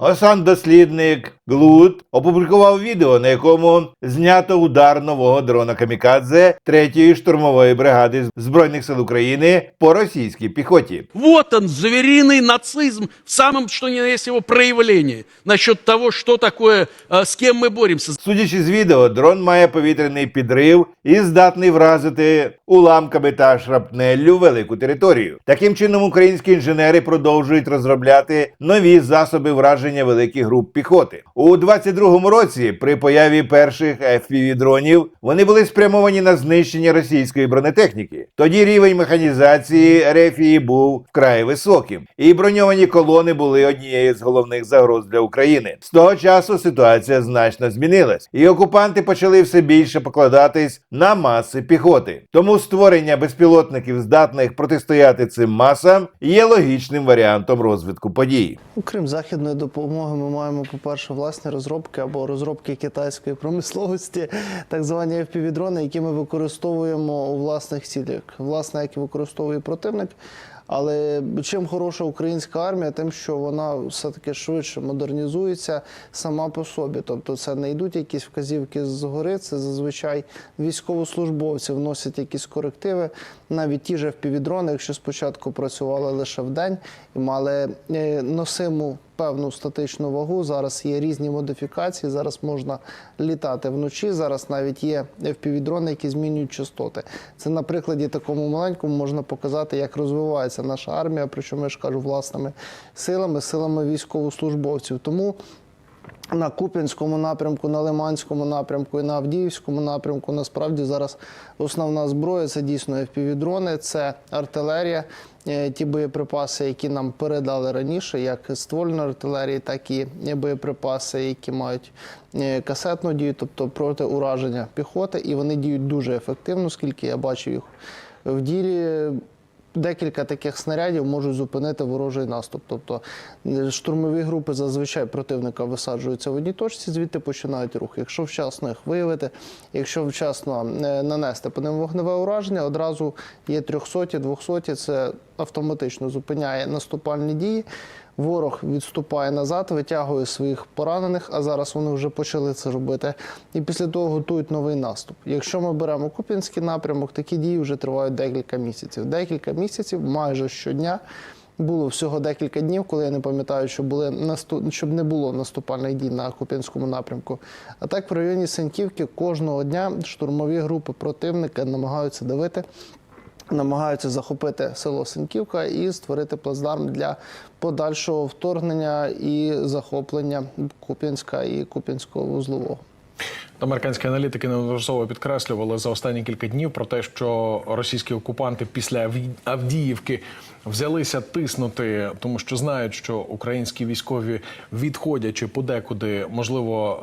Осан дослідник Глуд опублікував відео, на якому знято удар нового дрона Камікадзе 3-ї штурмової бригади Збройних сил України по російській піхоті. Вот он, звериный нацизм в самом, что ни на есть его проявлении. Насчет того, что такое, э, с кем мы боремся. Судячи з відео, дрон має повітряний підрив і здатний вразити уламками та шрапнеллю велику територію. Таким чином, українські інженери продовжують розробляти нові засоби враження великих груп піхоти. У 22-му році, при появі перших fpv дронів вони були спрямовані на знищення російської бронетехніки. Тоді рівень механізації рефії був вкрай високим, і броньовані колони були однією з головних загроз для України. З того часу ситуація значно змінилась, і окупанти почали все більше покладатись на маси піхоти. Тому створення безпілотників, здатних протистояти цим масам, є логічним варіантом розвитку подій. Окрім західної допомоги, ми маємо, по-перше, власні розробки або розробки китайської промисловості, так звані FPV-дрони, які ми використовуємо у власних цілях, власне, які використовує противник. Але чим хороша українська армія, тим, що вона все-таки швидше модернізується сама по собі. Тобто це не йдуть якісь вказівки згори, це зазвичай військовослужбовці вносять якісь корективи. Навіть ті ж впівдрони, якщо спочатку працювали лише в день і мали е, носиму певну статичну вагу. Зараз є різні модифікації. Зараз можна літати вночі. Зараз навіть є FPV-дрони, які змінюють частоти. Це на прикладі такому маленькому можна показати, як розвивається наша армія. Причому я ж кажу власними силами, силами військовослужбовців. Тому на Куп'янському напрямку, на Лиманському напрямку і на Авдіївському напрямку. Насправді зараз основна зброя це дійсно FPV-дрони, це артилерія, е, ті боєприпаси, які нам передали раніше, як ствольної артилерії, так і боєприпаси, які мають е, касетну дію, тобто проти ураження піхоти, і вони діють дуже ефективно, скільки я бачив їх в ділі. Декілька таких снарядів можуть зупинити ворожий наступ. Тобто е, штурмові групи зазвичай противника висаджуються в одній точці, звідти починають рух. Якщо вчасно їх виявити, якщо вчасно е, нанести по ним вогневе ураження, одразу є 300 200 це автоматично зупиняє наступальні дії. Ворог відступає назад, витягує своїх поранених, а зараз вони вже почали це робити. І після того готують новий наступ. Якщо ми беремо Куп'янський напрямок, такі дії вже тривають декілька місяців. Декілька місяців, майже щодня. Було всього декілька днів, коли я не пам'ятаю, що були наступ... щоб не було наступальних дій на Куп'янському напрямку. А так в районі Сенківки кожного дня штурмові групи противника намагаються давити намагаються захопити село Синківка і створити плацдарм для подальшого вторгнення і захоплення Куп'янська і Куп'янського вузлового. Американські аналітики неодноразово підкреслювали за останні кілька днів про те, що російські окупанти після Авді- Авдіївки взялися тиснути, тому що знають, що українські військові, відходячи подекуди, можливо,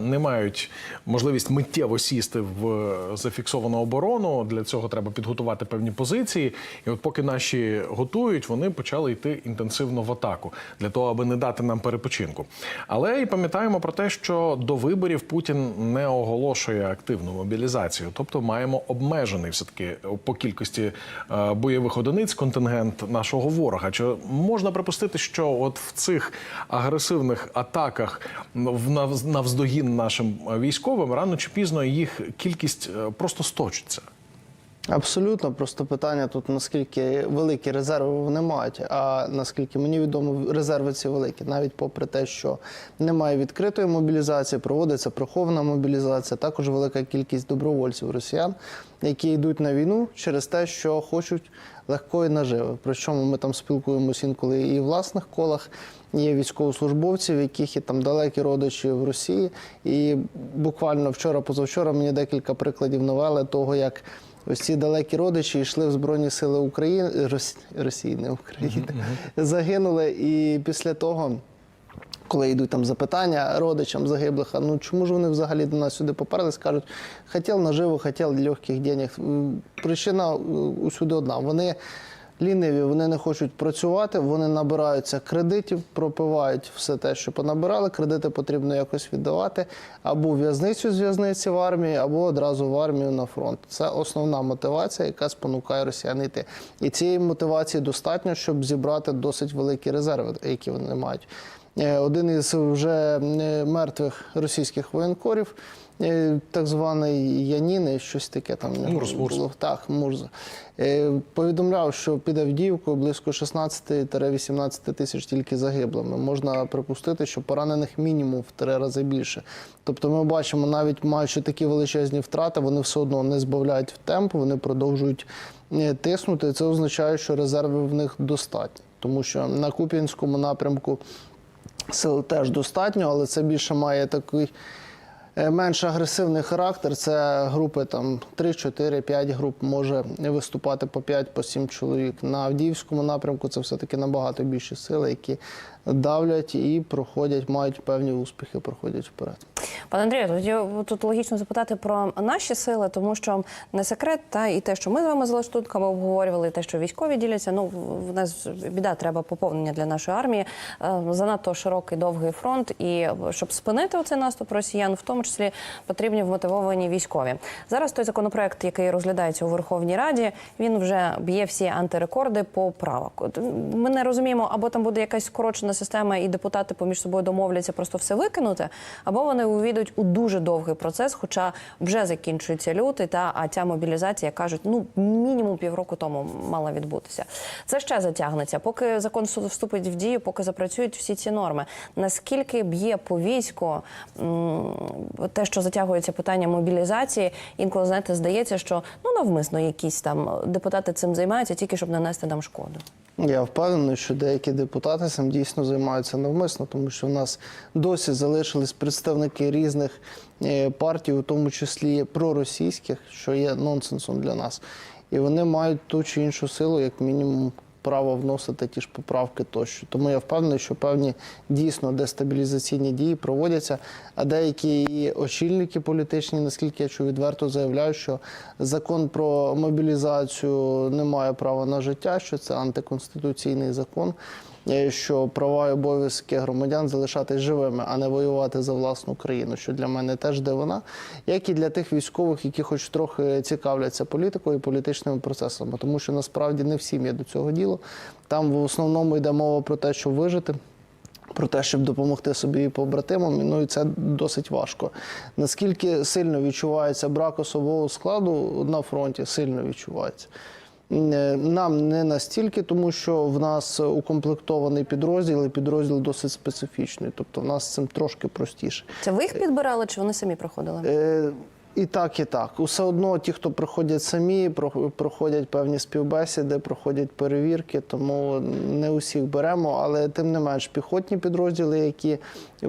е, не мають можливість миттєво сісти в зафіксовану оборону. Для цього треба підготувати певні позиції. І от поки наші готують, вони почали йти інтенсивно в атаку для того, аби не дати нам перепочинку. Але і пам'ятаємо про те, що до виборів Путін не оголошує активну мобілізацію, тобто маємо обмежений все таки по кількості е, бойових одиниць контингент нашого ворога. Чи можна припустити, що от в цих агресивних атаках навздогін нашим військовим рано чи пізно їх кількість е, просто сточиться? Абсолютно, просто питання тут наскільки великі резерви вони мають. А наскільки мені відомо, резерви ці великі, навіть попри те, що немає відкритої мобілізації, проводиться прихована мобілізація. Також велика кількість добровольців росіян, які йдуть на війну через те, що хочуть легкої наживи. Причому ми там спілкуємося інколи і в власних колах. Є військовослужбовців, яких є там далекі родичі в Росії. І буквально вчора, позавчора мені декілька прикладів навели того, як ось ці далекі родичі йшли в Збройні Сили України Рос- Росії, не України, загинули. І після того. Коли йдуть там запитання родичам загиблих, а ну чому ж вони взагалі до нас сюди поперлись, кажуть, хотів наживу, хотів легких денег. Причина е, усюди одна. Вони ліниві, вони не хочуть працювати, вони набираються кредитів, пропивають все те, що понабирали. Кредити потрібно якось віддавати або в в'язницю з в'язниці в армії, або одразу в армію на фронт. Це основна мотивація, яка спонукає росіян йти. І цієї мотивації достатньо, щоб зібрати досить великі резерви, які вони мають. Е, один із вже е, мертвих російських воєнкорів, е, так званий Яніни, щось таке там Мурз. було. Так, Мурз. Е, Повідомляв, що під Авдіївкою близько 16-18 тисяч тільки загиблими. Можна припустити, що поранених мінімум в три рази більше. Тобто ми бачимо, навіть маючи такі величезні втрати, вони все одно не збавляють в темп, вони продовжують тиснути. Це означає, що резервів в них достатньо. Тому що на Куп'янському напрямку сил теж достатньо, але це більше має такий е, менш агресивний характер. Це групи там 3, 4, 5 груп може виступати по 5, по 7 чоловік. На Авдіївському напрямку це все-таки набагато більші сили, які давлять і проходять, мають певні успіхи, проходять вперед. Пане Андрію, тоді тут логічно запитати про наші сили, тому що не секрет, та і те, що ми з вами з лаштунками обговорювали, і те, що військові діляться. Ну в нас біда, треба поповнення для нашої армії. Е, Занадто широкий довгий фронт. І щоб спинити оцей наступ росіян, в тому числі потрібні вмотивовані військові. Зараз той законопроект, який розглядається у Верховній Раді, він вже б'є всі антирекорди по правок. Ми не розуміємо, або там буде якась скорочена система, і депутати поміж собою домовляться просто все викинути, або вони увійдуть у дуже довгий процес, хоча вже закінчується лютий, та а ця мобілізація кажуть, ну мінімум півроку тому мала відбутися. Це ще затягнеться. Поки закон вступить в дію, поки запрацюють всі ці норми. Наскільки б'є по війську те, що затягується питання мобілізації, інколи знаєте, здається, що ну навмисно якісь там депутати цим займаються, тільки щоб нанести нам шкоду. Я впевнений, що деякі депутати цим дійсно займаються навмисно, тому що в нас досі залишились представники різних е, партій, у тому числі проросійських, що є нонсенсом для нас. І вони мають ту чи іншу силу, як мінімум, право вносити ті ж поправки тощо. Тому я впевнений, що певні дійсно дестабілізаційні дії проводяться, а деякі і очільники політичні, наскільки я чую, відверто заявляють, що закон про мобілізацію не має права на життя, що це антиконституційний закон. Е, Що права і обов'язки громадян залишатись живими, а не воювати за власну країну, що для мене теж дивина, як і для тих військових, які хоч трохи цікавляться політикою і політичними процесами, тому що насправді не всім є до цього діло. Там в основному йде мова про те, щоб вижити. Про те, щоб допомогти собі і побратимам, ну і це досить важко. Наскільки сильно відчувається брак особового складу на фронті, сильно відчувається. Е, Нам не настільки, тому що в нас укомплектований підрозділ, і підрозділ досить специфічний. Тобто в нас з цим трошки простіше. Це ви їх підбирали, чи вони самі проходили? Е, І так, і так. Усе одно ті, хто приходять самі, проходять певні співбесіди, проходять перевірки, тому не усіх беремо, але тим не менш піхотні підрозділи, які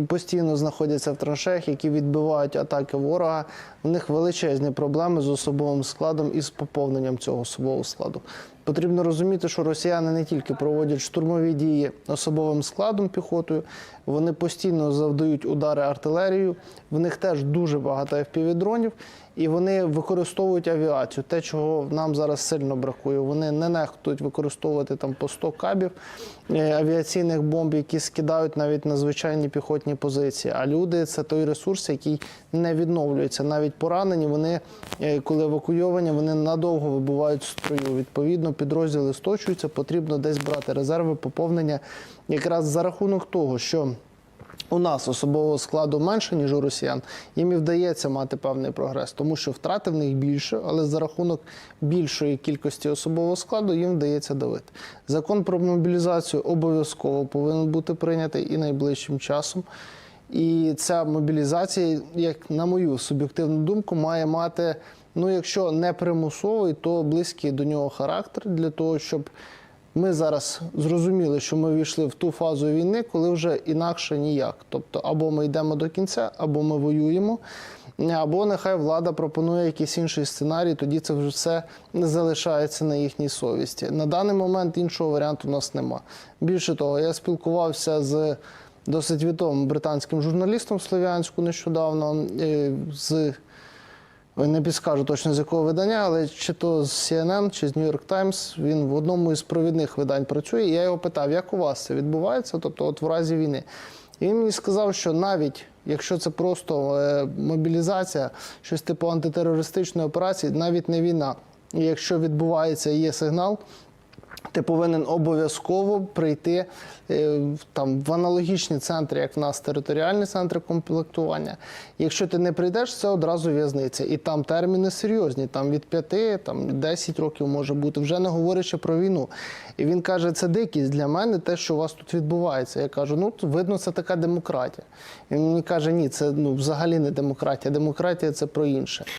постійно знаходяться в траншеях, які відбивають атаки ворога, в них величезні проблеми з особовим складом і з поповненням цього особового складу. Потрібно розуміти, що росіяни не тільки проводять штурмові дії особовим складом піхотою, вони постійно завдають удари артилерією. В них теж дуже багато FPV-дронів, і вони використовують авіацію. Те, чого нам зараз сильно бракує. Вони не нехтують використовувати там по 100 кабів е, авіаційних бомб, які скидають навіть на звичайні піхотні позиції. А люди це той ресурс, який не відновлюється. Навіть поранені, вони, е, коли евакуйовані, вони надовго вибувають строю. Відповідно, підрозділи сточуються, потрібно десь брати резерви, поповнення. Якраз за рахунок того, що у нас особового складу менше, ніж у росіян, їм і вдається мати певний прогрес, тому що втрати в них більше, але за рахунок більшої кількості особового складу їм вдається давити. Закон про мобілізацію обов'язково повинен бути прийнятий і найближчим часом. І ця мобілізація, як на мою суб'єктивну думку, має мати, ну якщо не примусовий, то близький до нього характер для того, щоб ми зараз зрозуміли, що ми війшли в ту фазу війни, коли вже інакше ніяк. Тобто, або ми йдемо до кінця, або ми воюємо, або нехай влада пропонує якийсь інший сценарій, тоді це вже все не залишається на їхній совісті. На даний момент іншого варіанту у нас нема. Більше того, я спілкувався з досить відомим британським журналістом Слов'янську нещодавно. е, з Не підскажу точно з якого видання, але чи то з CNN, чи з New York Times, він в одному із провідних видань працює. І я його питав, як у вас це відбувається, тобто от в разі війни. І він мені сказав, що навіть якщо це просто е, мобілізація, щось типу антитерористичної операції, навіть не війна. І якщо відбувається і є сигнал, ти повинен обов'язково прийти е, там в аналогічні центри, як в нас територіальні центри комплектування. Якщо ти не прийдеш, це одразу в'язниця. І там терміни серйозні, там від 5, там 10 років може бути, вже не говорячи про війну. І він каже, це дикість для мене, те, що у вас тут відбувається. Я кажу, ну видно, це така демократія. Він мені каже, ні, це ну взагалі не демократія. Демократія це про інше.